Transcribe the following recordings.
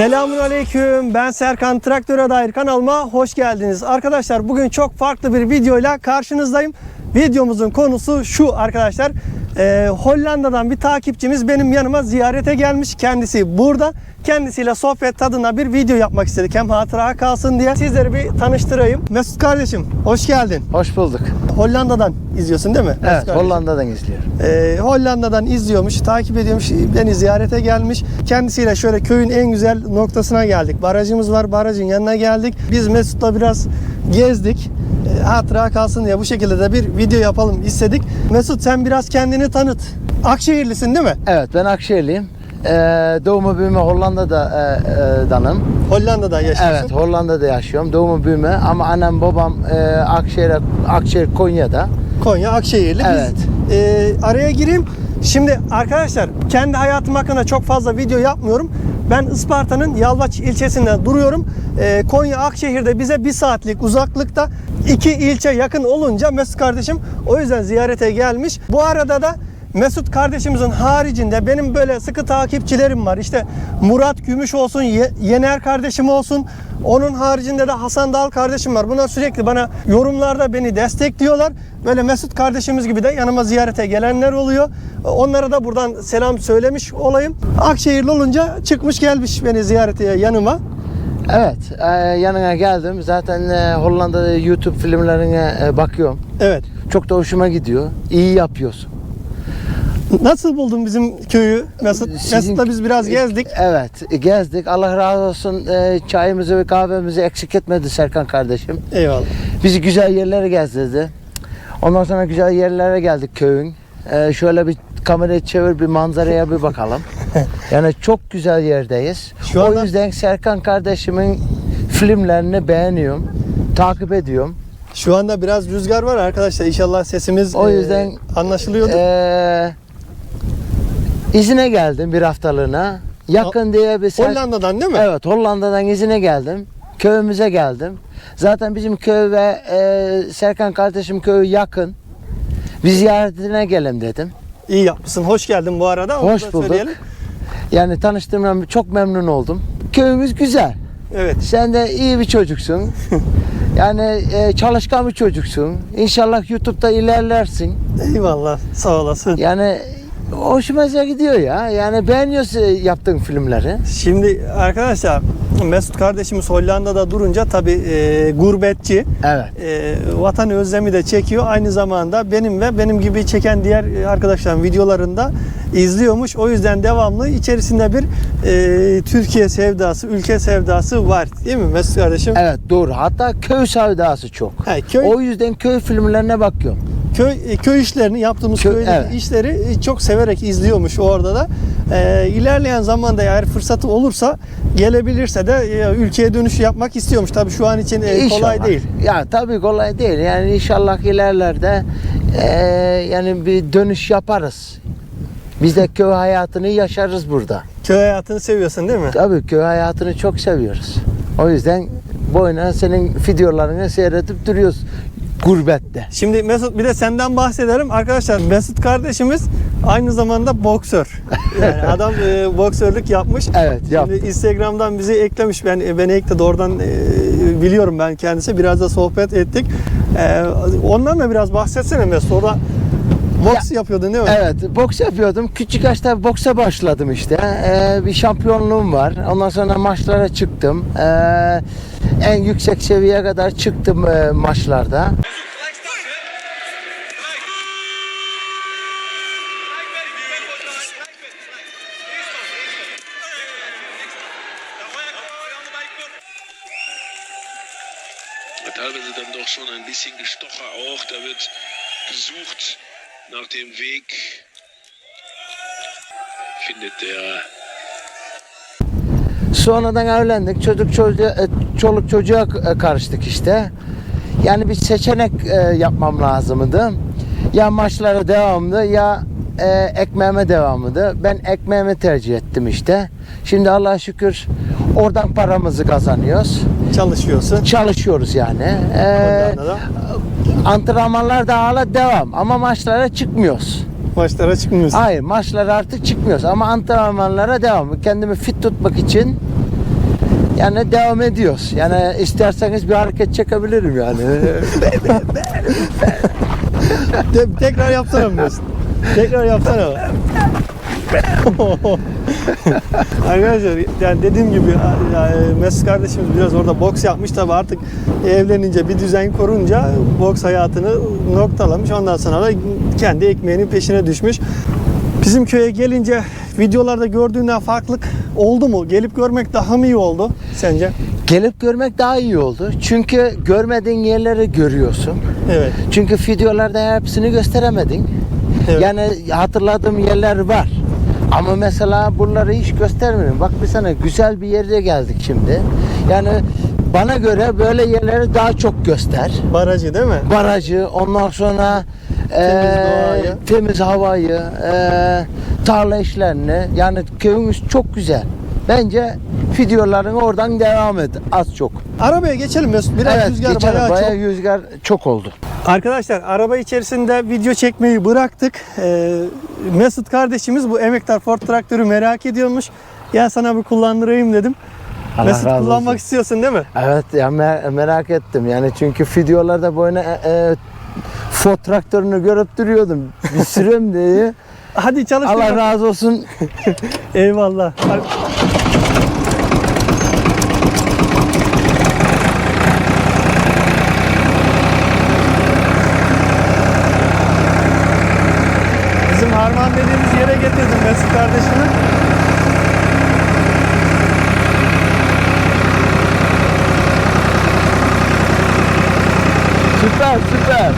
Selamun Aleyküm. Ben Serkan Traktöre dair kanalıma hoş geldiniz. Arkadaşlar bugün çok farklı bir videoyla karşınızdayım. Videomuzun konusu şu arkadaşlar. Ee, Hollanda'dan bir takipçimiz benim yanıma ziyarete gelmiş. Kendisi burada. Kendisiyle sohbet tadına bir video yapmak istedik. Hem hatıra kalsın diye. Sizleri bir tanıştırayım. Mesut kardeşim hoş geldin. Hoş bulduk. Hollanda'dan izliyorsun değil mi? Evet, kardeşim? Hollanda'dan izliyorum. Ee, Hollanda'dan izliyormuş, takip ediyormuş, beni ziyarete gelmiş. Kendisiyle şöyle köyün en güzel noktasına geldik. Barajımız var, barajın yanına geldik. Biz Mesut'la biraz gezdik. Ee, hatıra kalsın diye bu şekilde de bir video yapalım istedik. Mesut sen biraz kendini tanıt. Akşehirlisin değil mi? Evet, ben Akşehirliyim. Ee, doğumu büyüme Hollanda'da e, e, danım. Hollanda'da yaşıyorsun. Evet, Hollanda'da yaşıyorum. Doğumu büyüme ama annem babam e, Akşehir, Akşehir Konya'da. Konya Akşehirli. Evet. Biz e, araya gireyim. Şimdi arkadaşlar kendi hayatım hakkında çok fazla video yapmıyorum. Ben Isparta'nın Yalvaç ilçesinde duruyorum. E, Konya Akşehir'de bize bir saatlik uzaklıkta iki ilçe yakın olunca Mesut kardeşim o yüzden ziyarete gelmiş. Bu arada da Mesut kardeşimizin haricinde benim böyle sıkı takipçilerim var. İşte Murat Gümüş olsun, Ye- Yener kardeşim olsun. Onun haricinde de Hasan Dal kardeşim var. Bunlar sürekli bana yorumlarda beni destekliyorlar. Böyle Mesut kardeşimiz gibi de yanıma ziyarete gelenler oluyor. Onlara da buradan selam söylemiş olayım. Akşehirli olunca çıkmış gelmiş beni ziyarete yanıma. Evet, e, yanına geldim. Zaten e, Hollanda'da YouTube filmlerine e, bakıyorum. Evet. Çok da hoşuma gidiyor. İyi yapıyorsun. Nasıl buldun bizim köyü Mesut? Sizin- Mesut'la biz biraz gezdik. Evet, gezdik. Allah razı olsun. E, çayımızı ve kahvemizi eksik etmedi Serkan kardeşim. Eyvallah. Bizi güzel yerlere gezdirdi. Ondan sonra güzel yerlere geldik köyün. Ee, şöyle bir kamerayı çevir bir manzaraya bir bakalım. yani çok güzel yerdeyiz. Şu o anda- yüzden Serkan kardeşimin filmlerini beğeniyorum. Takip ediyorum. Şu anda biraz rüzgar var arkadaşlar. İnşallah sesimiz O e, yüzden- anlaşılıyordur. Ee, izine geldim bir haftalığına. Yakın diye bir ser- Hollanda'dan değil mi? Evet Hollanda'dan izine geldim. Köyümüze geldim. Zaten bizim köy ve e, Serkan kardeşim köyü yakın. Bir ziyaretine gelin dedim. İyi yapmışsın. Hoş geldin bu arada. Hoş bulduk. söyleyelim. Yani tanıştığımdan çok memnun oldum. Köyümüz güzel. Evet. Sen de iyi bir çocuksun. yani e, çalışkan bir çocuksun. İnşallah YouTube'da ilerlersin. Eyvallah. Sağ olasın. Yani hoşumuza gidiyor ya. Yani beğeniyoruz e, yaptığın filmleri. Şimdi arkadaşlar Mesut kardeşimiz Hollanda'da durunca tabi gurbetçi. Evet. E, vatan özlemi de çekiyor. Aynı zamanda benim ve benim gibi çeken diğer e, arkadaşların videolarında izliyormuş. O yüzden devamlı içerisinde bir e, Türkiye sevdası, ülke sevdası var. Değil mi Mesut kardeşim? Evet doğru. Hatta köy sevdası çok. Ha, köy, O yüzden köy filmlerine bakıyorum. Köy, e, köy işlerini yaptığımız Köy- köydeki evet. işleri e, çok severek izliyormuş orada da. E, ilerleyen zamanda eğer fırsatı olursa gelebilirse de e, ülkeye dönüş yapmak istiyormuş. Tabii şu an için e, kolay değil. Ya tabii kolay değil. Yani inşallah ilerlerde e, yani bir dönüş yaparız. Biz de köy hayatını yaşarız burada. Köy hayatını seviyorsun değil mi? Tabii köy hayatını çok seviyoruz. O yüzden boyuna senin videolarını seyredip duruyoruz gurbette. Şimdi Mesut bir de senden bahsedelim. Arkadaşlar Mesut kardeşimiz aynı zamanda boksör. Yani adam e, boksörlük yapmış. Evet, yaptı. Şimdi Instagram'dan bizi eklemiş. Ben beni ekledi oradan e, biliyorum ben kendisi. Biraz da sohbet ettik. E, ondan da biraz bahsetsene Mesut. Orada boks yapıyordun değil mi? Evet, boks yapıyordum. Küçük yaşta boksa başladım işte. Ee, bir şampiyonluğum var. Ondan sonra maçlara çıktım. Ee, en yüksek seviyeye kadar çıktım e, maçlarda. Dem Weg. Findet der Sonradan evlendik. Çocuk çocuğa, e, çoluk çocuğa e, karıştık işte. Yani bir seçenek e, yapmam lazımdı. Ya maçlara devamlı ya e, ekmeğime devamıydı. Ben ekmeğimi tercih ettim işte. Şimdi Allah'a şükür oradan paramızı kazanıyoruz. Çalışıyorsun. Çalışıyoruz yani. Ee. Antrenmanlar da hala devam ama maçlara çıkmıyoruz. Maçlara çıkmıyorsun. Hayır maçlara artık çıkmıyoruz ama antrenmanlara devam. Kendimi fit tutmak için Yani devam ediyoruz. Yani isterseniz bir hareket çekebilirim yani. Te- tekrar yapsana Mesut. Tekrar yapsana. Arkadaşlar yani dediğim gibi yani Mesut kardeşimiz biraz orada boks yapmış tabi artık evlenince bir düzen kurunca boks hayatını noktalamış ondan sonra da kendi ekmeğinin peşine düşmüş. Bizim köye gelince videolarda gördüğünden farklılık oldu mu? Gelip görmek daha mı iyi oldu sence? Gelip görmek daha iyi oldu. Çünkü görmediğin yerleri görüyorsun. Evet. Çünkü videolarda hepsini gösteremedin. Evet. Yani hatırladığım yerler var. Ama mesela buraları hiç göstermiyorum. Bak bir sana güzel bir yerde geldik şimdi. Yani bana göre böyle yerleri daha çok göster. Barajı değil mi? Barajı, ondan sonra Temiz eee, doğayı. temiz havayı, eee, tarla işlerini. Yani köyümüz çok güzel. Bence videolarını oradan devam et az çok. Arabaya geçelim Mesut. Biraz evet, rüzgar geçelim. bayağı çok. bayağı rüzgar çok oldu. Arkadaşlar araba içerisinde video çekmeyi bıraktık. Ee, Mesut kardeşimiz bu emektar Ford traktörü merak ediyormuş. Gel sana bir kullandırayım dedim. Allah Mesut razı kullanmak olsun. istiyorsun değil mi? Evet ya me- merak ettim yani çünkü videolarda böyle e, e, Ford traktörünü görüp duruyordum. Bir sürüm diye. Hadi çalış. Allah razı olsun. Eyvallah. Bizim harman yere getirdim Mesut kardeşimi. Süper süper.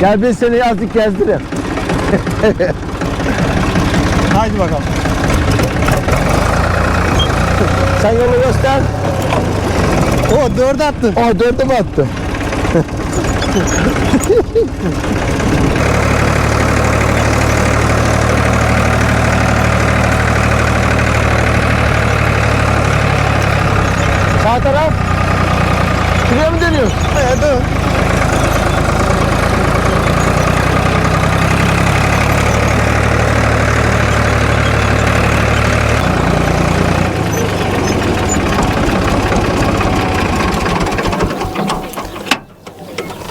Gel ben seni yazdık gezdireyim. Haydi bakalım. Sen yolu göster. O dörde attın. O dördü mü attım? Sağ taraf. Şuraya mı dönüyorsun? Ee, dön.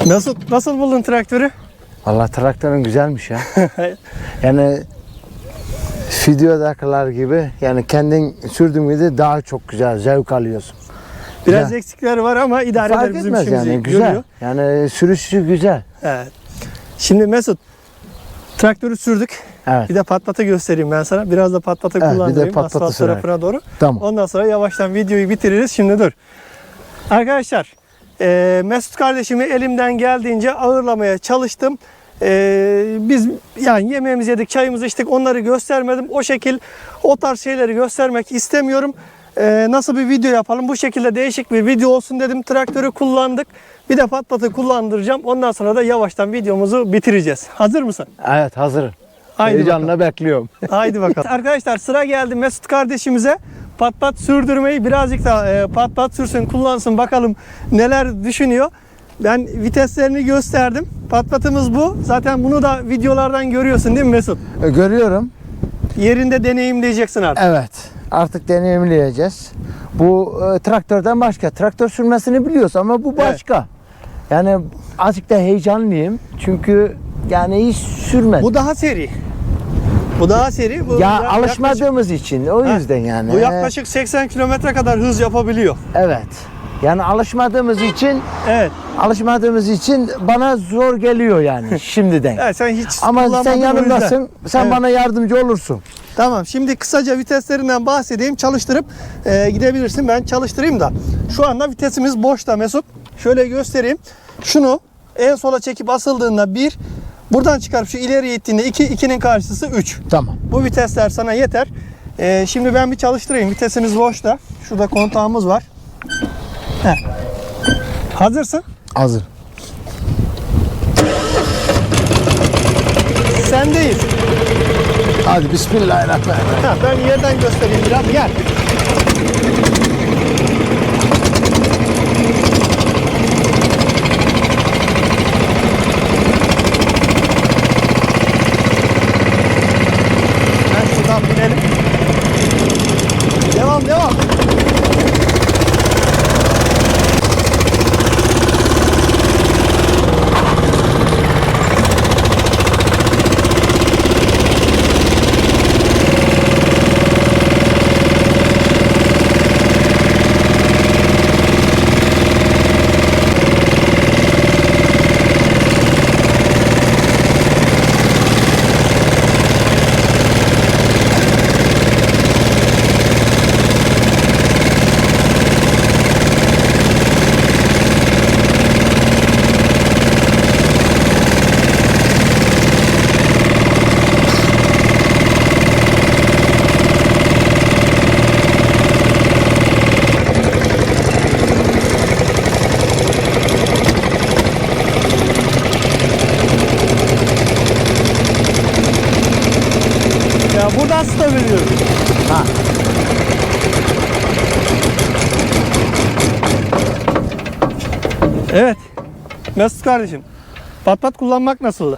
Nasıl nasıl buldun traktörü? Valla traktörün güzelmiş ya. yani videodakiler gibi yani kendin sürdüğün gibi daha çok güzel zevk alıyorsun. Biraz Güzel. eksikleri var ama idare eder Fark bizim etmez işimizi yani güzel. görüyor. Yani sürüşü güzel. Evet. Şimdi Mesut traktörü sürdük. Evet. Bir de patlatı göstereyim ben sana. Biraz da patlatı Evet, bir de kullandırayım patlatı asfalt sürer. tarafına doğru. Tamam. Ondan sonra yavaştan videoyu bitiririz. Şimdi dur. Arkadaşlar e, Mesut kardeşimi elimden geldiğince ağırlamaya çalıştım. E, biz yani yemeğimizi yedik, çayımızı içtik. Onları göstermedim. O şekil o tarz şeyleri göstermek istemiyorum. E, nasıl bir video yapalım? Bu şekilde değişik bir video olsun dedim. Traktörü kullandık. Bir de patlatı kullandıracağım. Ondan sonra da yavaştan videomuzu bitireceğiz. Hazır mısın? Evet hazırım. Haydi Heyecanla bekliyorum. Haydi bakalım. Arkadaşlar sıra geldi Mesut kardeşimize pat pat sürdürmeyi birazcık da e, pat pat sürsün kullansın bakalım neler düşünüyor. Ben viteslerini gösterdim. Pat patımız bu. Zaten bunu da videolardan görüyorsun değil mi Mesut? E, Görüyorum. Yerinde deneyimleyeceksin artık. Evet. Artık deneyimleyeceğiz. Bu e, traktörden başka. Traktör sürmesini biliyoruz ama bu başka. Yani azıcık da heyecanlıyım. Çünkü yani hiç sürmedim. Bu daha seri. Bu daha seri. Bu ya yaklaşık- alışmadığımız için o Ha, yüzden yani. Bu yaklaşık 80 kilometre kadar hız yapabiliyor. Evet. Yani alışmadığımız için Evet. alışmadığımız için bana zor geliyor yani şimdiden. evet sen hiç Ama sen yanımdasın. Sen Evet. bana yardımcı olursun. Tamam şimdi kısaca viteslerinden bahsedeyim. Çalıştırıp e, gidebilirsin. Ben çalıştırayım da. Şu anda vitesimiz boşta Mesut. Şöyle göstereyim. Şunu en sola çekip asıldığında 1, buradan çıkarıp şu ileriye ittiğinde 2, 2'nin karşısı 3. Tamam. Bu vitesler sana yeter. E, şimdi ben bir çalıştırayım. Vitesimiz boşta. Şurada kontağımız var. Heh. Hazırsın. Hazır. Sendeyiz. Hadi bismillahirrahmanirrahim. Ha, ben yerden göstereyim biraz. Gel. Devam devam. Ya buradan sıkabiliyorum. Ha. Evet. Mesut kardeşim. Pat pat kullanmak nasıl?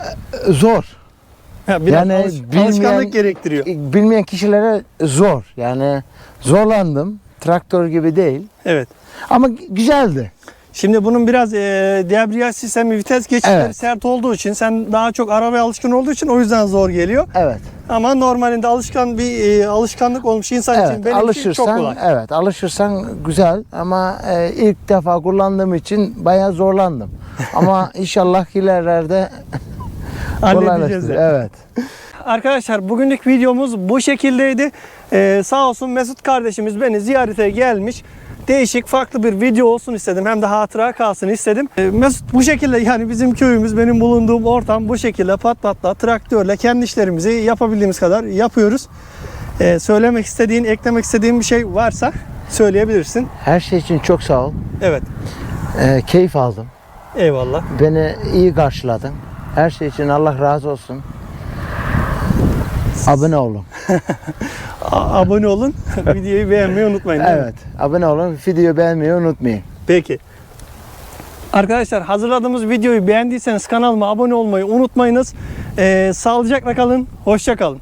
Zor. Ha, biraz Yani alış- bilmeyen- alışkanlık gerektiriyor. Bilmeyen kişilere zor. Yani zorlandım. Traktör gibi değil. Evet. Ama güzeldi. Şimdi bunun biraz e, debriyaj sistemi vites geçişleri Evet. sert olduğu için sen daha çok arabaya alışkın olduğu için o yüzden zor geliyor. Evet. Ama normalinde alışkan bir e, alışkanlık olmuş insan için Evet. benim için çok Alışırsan kolay. evet, alışırsan güzel ama e, ilk defa kullandığım için bayağı zorlandım. Ama inşallah ilerlerde Halledeceğiz. Evet. Arkadaşlar bugünlük videomuz bu şekildeydi. Ee, sağ olsun Mesut kardeşimiz beni ziyarete gelmiş. Değişik farklı bir video olsun istedim. Hem de hatıra kalsın istedim. Ee, Mesut bu şekilde yani bizim köyümüz, benim bulunduğum ortam bu şekilde pat patla traktörle kendi işlerimizi yapabildiğimiz kadar yapıyoruz. Ee, söylemek istediğin, eklemek istediğin bir şey varsa söyleyebilirsin. Her şey için çok sağ ol. Evet. E, keyif aldım. Eyvallah. Beni iyi karşıladın. Her şey için Allah razı olsun. Abone olun. Abone olun. Videoyu beğenmeyi unutmayın. Evet. Abone olun. Videoyu beğenmeyi unutmayın. Peki. Arkadaşlar hazırladığımız videoyu beğendiyseniz kanalıma abone olmayı unutmayınız. Ee, sağlıcakla kalın. Hoşça kalın.